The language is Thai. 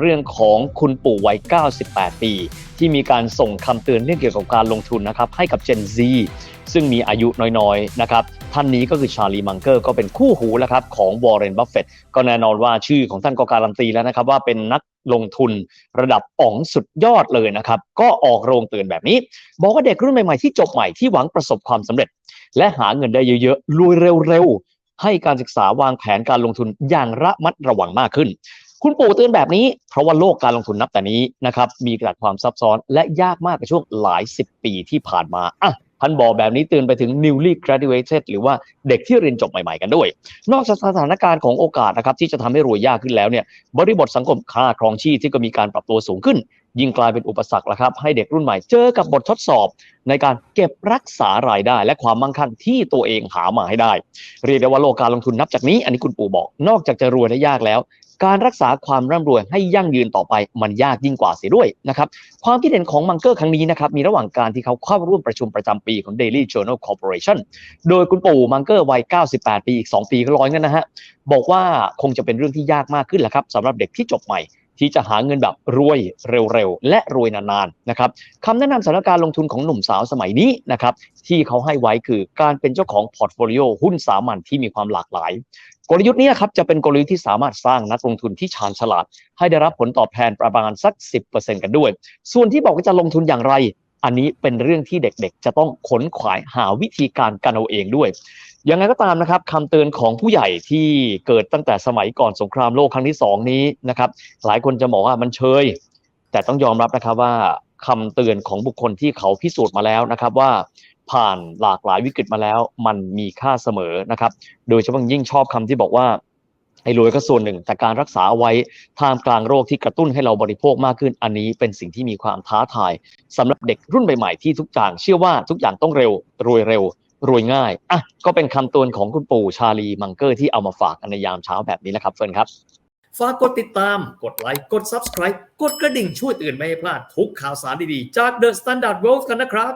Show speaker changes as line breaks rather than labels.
เรื่องของคุณปู่วัย 98 ปี ที่มีการส่งคำเตือนเรื่องเกี่ยวกับการลงทุนนะครับให้กับ Gen Z ซึ่งมีอายุน้อยๆนะครับท่านนี้ก็คือชาลีมังเกอร์ก็เป็นคู่หูแล้วครับของวอร์เรนบัฟเฟตก็แน่นอนว่าชื่อของท่านก็การันตีแล้วนะครับว่าเป็นนักลงทุนระดับอ๋องสุดยอดเลยนะครับก็ออกโรงเตือนแบบนี้ บอกว่าเด็กรุ่นใหม่ๆที่จบใหม่ที่หวังประสบความสำเร็จ และหาเงินได้เยอะๆรวยเร็วๆให้การศึกษาวางแผนการลงทุนอย่างระมัดระวังมากขึ้น คุณปู่เตือนแบบนี้ เพราะว่าโลกการลงทุนนับแต่นี้นะครับมีกระดความซับซ้อนและยากมากในช่วงหลายสิบปีที่ผ่านมาอะท่านบอกแบบนี้เตือนไปถึง newly graduated หรือว่าเด็กที่เรียนจบใหม่ๆกันด้วย นอกจากสถานการณ์ของโอกาสนะครับที่จะทำให้รวยยากขึ้นแล้วเนี่ยบริบทสังคมค่าครองชีพที่ก็มีการปรับตัวสูงขึ้น ยิ่งกลายเป็นอุปสรรคแล้วครับให้เด็กรุ่นใหม่เจอกับบททดสอบ ในการเก็บรักษารายได้ และความมั่งคั่งที่ตัวเองหามาให้ได้ เรียกได้ว่าโลกการลงทุนนับจากนี้ อันนี้คุณปู่บอก นอกจากจะรวยได้ยากแล้ว การรักษาความร่ำรวยให้ยั่งยืนต่อไปมันยากยิ่งกว่าเสียด้วยนะครับความคิดเห็นของมังเกอร์ครั้งนี้นะครับมีระหว่างการที่เขาเข้าร่วมประชุมประจำปีของ Daily Journal Corporation โดยคุณปู่มังเกอร์วัย 98 ปีอีก 2 ปีก็ร้อยเงินนะฮะบอกว่าคงจะเป็นเรื่องที่ยากมากขึ้นแหละครับสำหรับเด็กที่จบใหม่ที่จะหาเงินแบบรวยเร็วๆ และรวยนานๆนะครับคำแนะนำสถานการลงทุนของหนุ่มสาวสมัยนี้นะครับที่เขาให้ไว้คือการเป็นเจ้าของพอร์ตโฟลิโอหุ้นสามัญที่มีความหลากหลาย กลยุทธ์นี้ครับจะเป็นกลยุทธ์ที่สามารถสร้างนักลงทุนที่ชาญฉลาด ให้ได้รับผลตอบแทนประมาณสัก 10%กันด้วย ส่วนที่บอกว่าจะลงทุนอย่างไร อันนี้เป็นเรื่องที่เด็กๆ จะต้องขนขวายหาวิธีการกันเอาเองด้วยยังไงก็ตามนะครับคำเตือนของผู้ใหญ่ที่เกิดตั้งแต่สมัยก่อนสงครามโลกครั้งที่สองนี้นะครับหลายคนจะบอกว่ามันเชย แต่ต้องยอมรับนะครับว่าคำเตือนของบุคคลที่เขาพิสูจน์มาแล้วนะครับว่า ผ่านหลากหลายวิกฤตมาแล้ว มันมีค่าเสมอนะครับ โดยเฉพาะยิ่งชอบคำที่บอกว่าไอ้รวยก็ส่วนหนึ่ง แต่การรักษาไว้ท่ามกลางโรคที่กระตุ้นให้เราบริโภคมากขึ้น อันนี้เป็นสิ่งที่มีความท้าทายสำหรับเด็กรุ่นใหม่ๆที่ทุกอย่างเชื่อว่าทุกอย่างต้องเร็วรวยเร็วรวยง่ายอะก็เป็นคำเตือนของคุณปู่ชาลีมังเกอร์ที่เอามาฝากในยามเช้าแบบนี้แหละครับเฟิร์นครับ
ฝากกดติดตาม กดไลค์ กด Subscribe กดกระดิ่งช่วยเตือนไม่ให้พลาดทุกข่าวสารดีๆ จาก The Standard World กันนะครับ